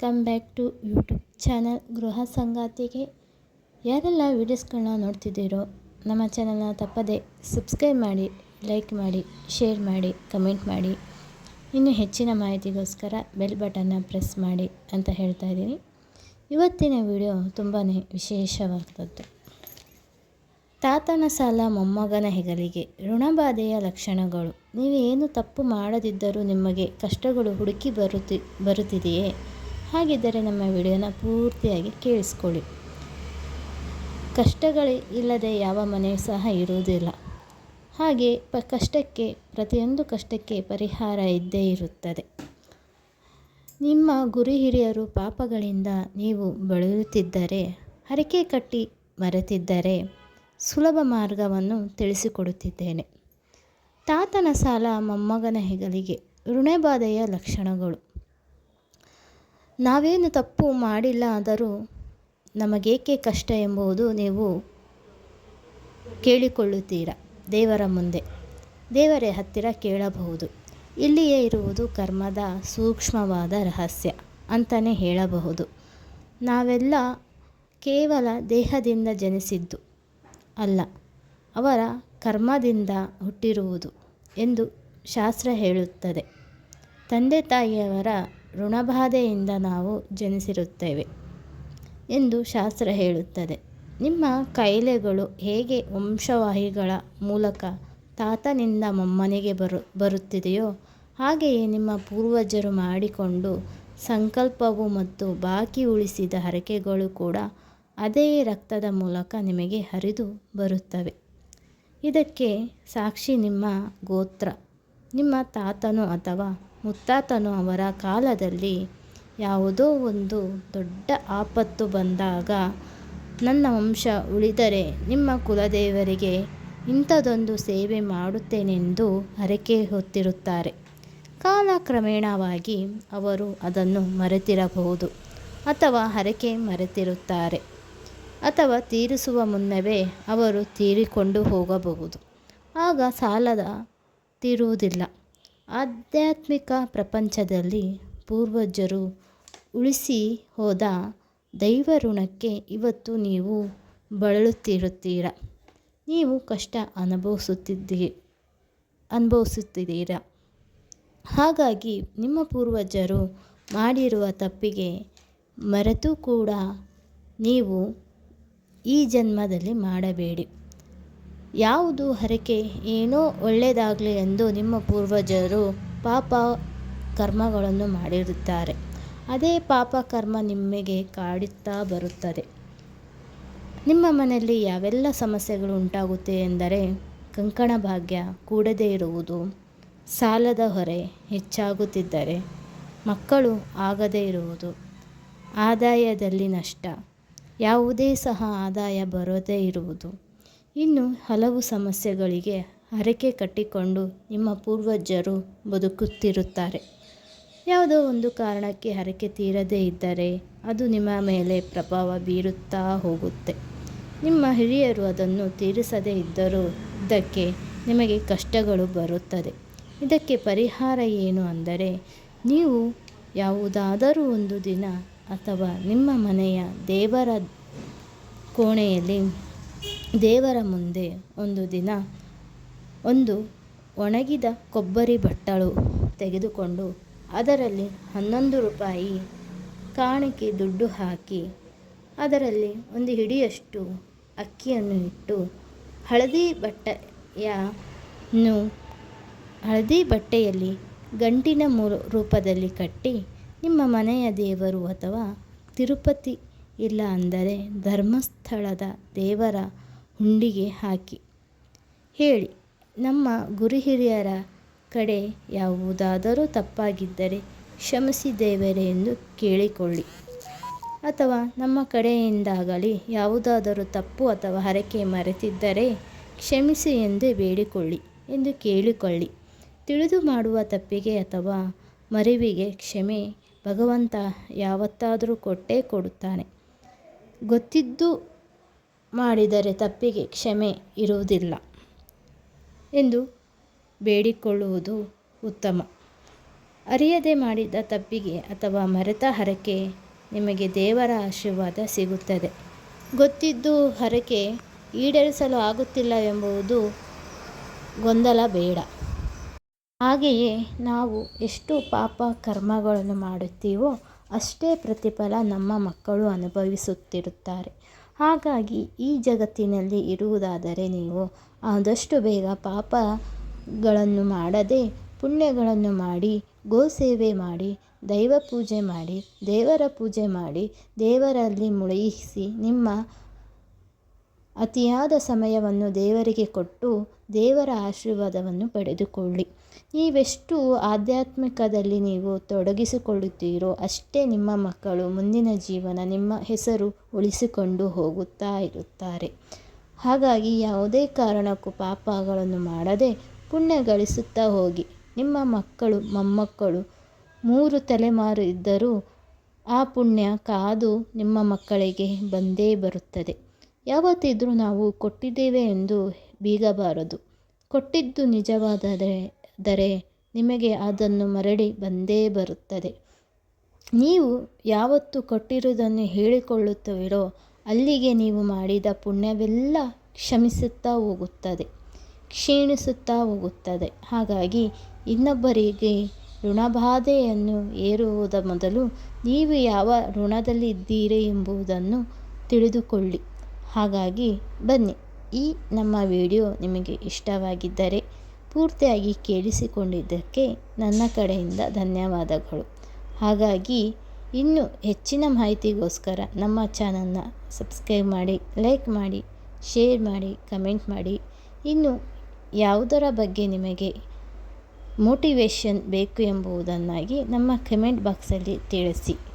Welcome back to YouTube channel ಗೃಹ ಸಂಗಾತಿಗೆ ಯಾರೆಲ್ಲ ವೀಡಿಯೋಸ್ಗಳನ್ನ ನೋಡ್ತಿದ್ದೀರೋ ನಮ್ಮ ಚಾನಲ್ನ ತಪ್ಪದೆ ಸಬ್ಸ್ಕ್ರೈಬ್ ಮಾಡಿ ಲೈಕ್ ಮಾಡಿ ಶೇರ್ ಮಾಡಿ ಕಮೆಂಟ್ ಮಾಡಿ. ಇನ್ನು ಹೆಚ್ಚಿನ ಮಾಹಿತಿಗೋಸ್ಕರ ಬೆಲ್ ಬಟನ್ನ ಪ್ರೆಸ್ ಮಾಡಿ ಅಂತ ಹೇಳ್ತಾ ಇದ್ದೀನಿ. ಇವತ್ತಿನ ವಿಡಿಯೋ ತುಂಬಾ ವಿಶೇಷವಾದದ್ದು. ತಾತನ ಸಾಲ ಮೊಮ್ಮಗನ ಹೆಗಲಿಗೆ ಋಣಬಾಧೆಯ ಲಕ್ಷಣಗಳು. ನೀವು ಏನು ತಪ್ಪು ಮಾಡದಿದ್ದರೂ ನಿಮಗೆ ಕಷ್ಟಗಳು ಹುಡುಕಿ ಬರುತ್ತಿ, ಬರುತ್ತಿದೆಯೇ? ಹಾಗಿದ್ದರೆ ನಮ್ಮ ವಿಡಿಯೋನ ಪೂರ್ತಿಯಾಗಿ ಕೇಳಿಸ್ಕೊಳ್ಳಿ. ಕಷ್ಟಗಳು ಇಲ್ಲದೆ ಯಾವ ಮನೆಯೂ ಸಹ ಇರುವುದಿಲ್ಲ. ಹಾಗೆ ಪ ಕಷ್ಟಕ್ಕೆ, ಪ್ರತಿಯೊಂದು ಕಷ್ಟಕ್ಕೆ ಪರಿಹಾರ ಇದ್ದೇ ಇರುತ್ತದೆ. ನಿಮ್ಮ ಗುರು ಹಿರಿಯರು ಪಾಪಗಳಿಂದ ನೀವು ಬಳಲುತ್ತಿದ್ದರೆ, ಹರಕೆ ಕಟ್ಟಿ ಮರೆತಿದ್ದರೆ ಸುಲಭ ಮಾರ್ಗವನ್ನು ತಿಳಿಸಿಕೊಡುತ್ತಿದ್ದೇನೆ. ತಾತನ ಸಾಲ ಮೊಮ್ಮಗನ ಹೆಗಲಿಗೆ, ಋಣಬಾಧೆಯ ಲಕ್ಷಣಗಳು. ನಾವೇನು ತಪ್ಪು ಮಾಡಿಲ್ಲ ಆದರೂ ನಮಗೇಕೆ ಕಷ್ಟ ಎಂಬುದು ನೀವು ಕೇಳಿಕೊಳ್ಳುತ್ತೀರ? ದೇವರ ಮುಂದೆ. ದೇವರೇ ಹತ್ತಿರ ಕೇಳಬಹುದು. ಇಲ್ಲಿಯೇ ಇರುವುದು ಕರ್ಮದ ಸೂಕ್ಷ್ಮವಾದ ರಹಸ್ಯ ಅಂತಲೇ ಹೇಳಬಹುದು. ನಾವೆಲ್ಲ ಕೇವಲ ದೇಹದಿಂದ ಜನಿಸಿದ್ದು ಅಲ್ಲ, ಅವರ ಕರ್ಮದಿಂದ ಹುಟ್ಟಿರುವುದು ಎಂದು ಶಾಸ್ತ್ರ ಹೇಳುತ್ತದೆ. ತಂದೆ ತಾಯಿಯವರ ಋಣಬಾಧೆಯಿಂದ ನಾವು ಜನಿಸಿರುತ್ತೇವೆ ಎಂದು ಶಾಸ್ತ್ರ ಹೇಳುತ್ತದೆ. ನಿಮ್ಮ ಕಾಯಿಲೆಗಳು ಹೇಗೆ ವಂಶವಾಹಿಗಳ ಮೂಲಕ ತಾತನಿಂದ ಮೊಮ್ಮನೆಗೆ ಬರು, ಬರುತ್ತಿದೆಯೋ ಹಾಗೆಯೇ ನಿಮ್ಮ ಪೂರ್ವಜರು ಮಾಡಿಕೊಂಡು ಸಂಕಲ್ಪವು ಮತ್ತು ಬಾಕಿ ಉಳಿಸಿದ ಹರಕೆಗಳು ಕೂಡ ಅದೇ ರಕ್ತದ ಮೂಲಕ ನಿಮಗೆ ಹರಿದು ಬರುತ್ತವೆ. ಇದಕ್ಕೆ ಸಾಕ್ಷಿ ನಿಮ್ಮ ಗೋತ್ರ, ನಿಮ್ಮ ತಾತನು ಅಥವಾ ಮುತ್ತಾತನು ಅವರ ಕಾಲದಲ್ಲಿ ಯಾವುದೋ ಒಂದು ದೊಡ್ಡ ಆಪತ್ತು ಬಂದಾಗ, ನನ್ನ ವಂಶ ಉಳಿದರೆ ನಿಮ್ಮ ಕುಲದೇವರಿಗೆ ಇಂಥದೊಂದು ಸೇವೆ ಮಾಡುತ್ತೇನೆಂದು ಹರಕೆ ಹೊತ್ತಿರುತ್ತಾರೆ. ಕಾಲಕ್ರಮೇಣವಾಗಿ ಅವರು ಅದನ್ನು ಮರೆತಿರಬಹುದು ಅಥವಾ ಹರಕೆ ಮರೆತಿರುತ್ತಾರೆ ಅಥವಾ ತೀರಿಸುವ ಮುನ್ನವೇ ಅವರು ತೀರಿಕೊಂಡು ಹೋಗಬಹುದು. ಆಗ ಸಾಲದ ತೀರುವುದಿಲ್ಲ. ಆಧ್ಯಾತ್ಮಿಕ ಪ್ರಪಂಚದಲ್ಲಿ ಪೂರ್ವಜರು ಉಳಿಸಿ ಹೋದ ದೈವ ಋಣಕ್ಕೆ ಇವತ್ತು ನೀವು ಬಳಲುತ್ತಿರುತ್ತೀರ? ನೀವು ಕಷ್ಟ ಅನುಭವಿಸುತ್ತಿದ್ದೀರಿ ಅನುಭವಿಸುತ್ತಿದ್ದೀರ? ಹಾಗಾಗಿ ನಿಮ್ಮ ಪೂರ್ವಜರು ಮಾಡಿರುವ ತಪ್ಪಿಗೆ ಮರೆತು ಕೂಡ ನೀವು ಈ ಜನ್ಮದಲ್ಲಿ ಮಾಡಬೇಡಿ. ಯಾವುದು ಹರಕೆ? ಏನೋ ಒಳ್ಳೆಯದಾಗಲಿ ಎಂದು ನಿಮ್ಮ ಪೂರ್ವಜರು ಪಾಪ ಕರ್ಮಗಳನ್ನು ಮಾಡಿರುತ್ತಾರೆ. ಅದೇ ಪಾಪ ಕರ್ಮ ನಿಮಗೆ ಕಾಡುತ್ತಾ ಬರುತ್ತದೆ. ನಿಮ್ಮ ಮನೆಯಲ್ಲಿ ಯಾವೆಲ್ಲ ಸಮಸ್ಯೆಗಳು ಉಂಟಾಗುತ್ತೆ ಎಂದರೆ, ಕಂಕಣ ಭಾಗ್ಯ ಕೂಡದೇ ಇರುವುದು, ಸಾಲದ ಹೊರೆ ಹೆಚ್ಚಾಗುತ್ತಿದ್ದರೆ ಮಕ್ಕಳು ಆಗದೇ ಇರುವುದು, ಆದಾಯದಲ್ಲಿ ನಷ್ಟ. ಯಾವುದೇ ಸಹ ಆದಾಯ ಬರದೇ ಇರುವುದು. ಇನ್ನು ಹಲವು ಸಮಸ್ಯೆಗಳಿಗೆ ಹರಕೆ ಕಟ್ಟಿಕೊಂಡು ನಿಮ್ಮ ಪೂರ್ವಜರು ಬದುಕುತ್ತಿರುತ್ತಾರೆ. ಯಾವುದೋ ಒಂದು ಕಾರಣಕ್ಕೆ ಹರಕೆ ತೀರದೇ ಇದ್ದರೆ ಅದು ನಿಮ್ಮ ಮೇಲೆ ಪ್ರಭಾವ ಬೀರುತ್ತಾ ಹೋಗುತ್ತೆ. ನಿಮ್ಮ ಹಿರಿಯರು ಅದನ್ನು ತೀರಿಸದೇ ಇದ್ದರೂ ಇದಕ್ಕೆ ನಿಮಗೆ ಕಷ್ಟಗಳು ಬರುತ್ತದೆ. ಇದಕ್ಕೆ ಪರಿಹಾರ ಏನು ಅಂದರೆ ನೀವು ಯಾವುದಾದರೂ ಒಂದು ದಿನ ಅಥವಾ ನಿಮ್ಮ ಮನೆಯ ದೇವರ ಕೋಣೆಯಲ್ಲಿ ದೇವರ ಮುಂದೆ ಒಂದು ದಿನ ಒಂದು ಒಣಗಿದ ಕೊಬ್ಬರಿ ಬಟ್ಟಲು ತೆಗೆದುಕೊಂಡು ಅದರಲ್ಲಿ ಹನ್ನೊಂದು ರೂಪಾಯಿ ಕಾಣಿಕೆ ದುಡ್ಡು ಹಾಕಿ ಅದರಲ್ಲಿ ಒಂದು ಹಿಡಿಯಷ್ಟು ಅಕ್ಕಿಯನ್ನು ಇಟ್ಟು ಹಳದಿ ಬಟ್ಟೆಯನ್ನು ಹಳದಿ ಬಟ್ಟೆಯಲ್ಲಿ ಗಂಟಿನ ಮೂ ರೂಪದಲ್ಲಿ ಕಟ್ಟಿ ನಿಮ್ಮ ಮನೆಯ ದೇವರು ಅಥವಾ ತಿರುಪತಿ ಇಲ್ಲ ಅಂದರೆ ಧರ್ಮಸ್ಥಳದ ದೇವರ ಹುಂಡಿಗೆ ಹಾಕಿ. ಹೇಳಿ, ನಮ್ಮ ಗುರು ಹಿರಿಯರ ಕಡೆ ಯಾವುದಾದರೂ ತಪ್ಪಾಗಿದ್ದರೆ ಕ್ಷಮಿಸಿ ದೇವರೇ ಎಂದು ಕೇಳಿಕೊಳ್ಳಿ. ಅಥವಾ ನಮ್ಮ ಕಡೆಯಿಂದಾಗಲಿ ಯಾವುದಾದರೂ ತಪ್ಪು ಅಥವಾ ಹರಕೆ ಮರೆತಿದ್ದರೆ ಕ್ಷಮಿಸಿ ಎಂದು ಬೇಡಿಕೊಳ್ಳಿ ಎಂದು ಕೇಳಿಕೊಳ್ಳಿ. ತಿಳಿದು ಮಾಡುವ ತಪ್ಪಿಗೆ ಅಥವಾ ಮರಿವಿಗೆ ಕ್ಷಮೆ ಭಗವಂತ ಯಾವತ್ತಾದರೂ ಕೊಟ್ಟೇ ಕೊಡುತ್ತಾನೆ. ಗೊತ್ತಿದ್ದು ಮಾಡಿದರೆ ತಪ್ಪಿಗೆ ಕ್ಷಮೆ ಇರುವುದಿಲ್ಲ ಎಂದು ಬೇಡಿಕೊಳ್ಳುವುದು ಉತ್ತಮ. ಅರಿಯದೆ ಮಾಡಿದ ತಪ್ಪಿಗೆ ಅಥವಾ ಮರೆತ ಹರಕೆ ನಿಮಗೆ ದೇವರ ಆಶೀರ್ವಾದ ಸಿಗುತ್ತದೆ. ಗೊತ್ತಿದ್ದು ಹರಕೆ ಈಡೇರಿಸಲು ಆಗುತ್ತಿಲ್ಲ ಎಂಬುದು ಗೊಂದಲ ಬೇಡ. ಹಾಗೆಯೇ ನಾವು ಎಷ್ಟು ಪಾಪ ಕರ್ಮಗಳನ್ನು ಮಾಡುತ್ತೀವೋ ಅಷ್ಟೇ ಪ್ರತಿಫಲ ನಮ್ಮ ಮಕ್ಕಳು ಅನುಭವಿಸುತ್ತಿರುತ್ತಾರೆ. ಹಾಗಾಗಿ ಈ ಜಗತ್ತಿನಲ್ಲಿ ಇರುವುದಾದರೆ ನೀವು ಆದಷ್ಟು ಬೇಗ ಪಾಪಗಳನ್ನು ಮಾಡದೆ ಪುಣ್ಯಗಳನ್ನು ಮಾಡಿ, ಗೋಸೇವೆ ಮಾಡಿ, ದೈವ ಪೂಜೆ ಮಾಡಿ, ದೇವರ ಪೂಜೆ ಮಾಡಿ, ದೇವರಲ್ಲಿ ಮುಳುಗಿಸಿ, ನಿಮ್ಮ ಅತಿಯಾದ ಸಮಯವನ್ನು ದೇವರಿಗೆ ಕೊಟ್ಟು ದೇವರ ಆಶೀರ್ವಾದವನ್ನು ಪಡೆದುಕೊಳ್ಳಿ. ನೀವೆಷ್ಟು ಆಧ್ಯಾತ್ಮಿಕದಲ್ಲಿ ನೀವು ತೊಡಗಿಸಿಕೊಳ್ಳುತ್ತೀರೋ ಅಷ್ಟೇ ನಿಮ್ಮ ಮಕ್ಕಳು ಮುಂದಿನ ಜೀವನ ನಿಮ್ಮ ಹೆಸರು ಉಳಿಸಿಕೊಂಡು ಹೋಗುತ್ತಾ ಇರುತ್ತಾರೆ. ಹಾಗಾಗಿ ಯಾವುದೇ ಕಾರಣಕ್ಕೂ ಪಾಪಗಳನ್ನು ಮಾಡದೆ ಪುಣ್ಯ ಗಳಿಸುತ್ತಾ ಹೋಗಿ. ನಿಮ್ಮ ಮಕ್ಕಳು, ಮೊಮ್ಮಕ್ಕಳು ಮೂರು ತಲೆಮಾರು ಇದ್ದರೂ ಆ ಪುಣ್ಯ ಕಾದು ನಿಮ್ಮ ಮಕ್ಕಳಿಗೆ ಬಂದೇ ಬರುತ್ತದೆ. ಯಾವತ್ತಿದ್ರೂ ನಾವು ಕೊಟ್ಟಿದ್ದೇವೆ ಎಂದು ಬೀಗಬಾರದು. ಕೊಟ್ಟಿದ್ದು ನಿಜವಾದರೆ ದರೆ ನಿಮಗೆ ಅದನ್ನು ಮರಳಿ ಬಂದೇ ಬರುತ್ತದೆ. ನೀವು ಯಾವತ್ತು ಕೊಟ್ಟಿರುವುದನ್ನು ಹೇಳಿಕೊಳ್ಳುತ್ತೀರೋ ಅಲ್ಲಿಗೆ ನೀವು ಮಾಡಿದ ಪುಣ್ಯವೆಲ್ಲ ಕ್ಷಮಿಸುತ್ತಾ ಹೋಗುತ್ತದೆ, ಕ್ಷೀಣಿಸುತ್ತಾ ಹೋಗುತ್ತದೆ. ಹಾಗಾಗಿ ಇನ್ನೊಬ್ಬರಿಗೆ ಋಣಬಾಧೆಯನ್ನು ಏರುವುದ ಮೊದಲು ನೀವು ಯಾವ ಋಣದಲ್ಲಿ ಇದ್ದೀರಿ ಎಂಬುದನ್ನು ತಿಳಿದುಕೊಳ್ಳಿ. ಹಾಗಾಗಿ ಬನ್ನಿ, ಈ ನಮ್ಮ ವಿಡಿಯೋ ನಿಮಗೆ ಇಷ್ಟವಾಗಿದ್ದರೆ ಪೂರ್ತಿಯಾಗಿ ಕೇಳಿಸಿಕೊಂಡಿದ್ದಕ್ಕೆ ನನ್ನ ಕಡೆಯಿಂದ ಧನ್ಯವಾದಗಳು. ಹಾಗಾಗಿ ಇನ್ನೂ ಹೆಚ್ಚಿನ ಮಾಹಿತಿಗೋಸ್ಕರ ನಮ್ಮ ಚಾನಲ್ನ ಸಬ್ಸ್ಕ್ರೈಬ್ ಮಾಡಿ, ಲೈಕ್ ಮಾಡಿ, ಶೇರ್ ಮಾಡಿ, ಕಮೆಂಟ್ ಮಾಡಿ. ಇನ್ನು ಯಾವುದರ ಬಗ್ಗೆ ನಿಮಗೆ ಮೋಟಿವೇಶನ್ ಬೇಕು ಎಂಬುದನ್ನಾಗಿ ನಮ್ಮ ಕಮೆಂಟ್ ಬಾಕ್ಸಲ್ಲಿ ತಿಳಿಸಿ.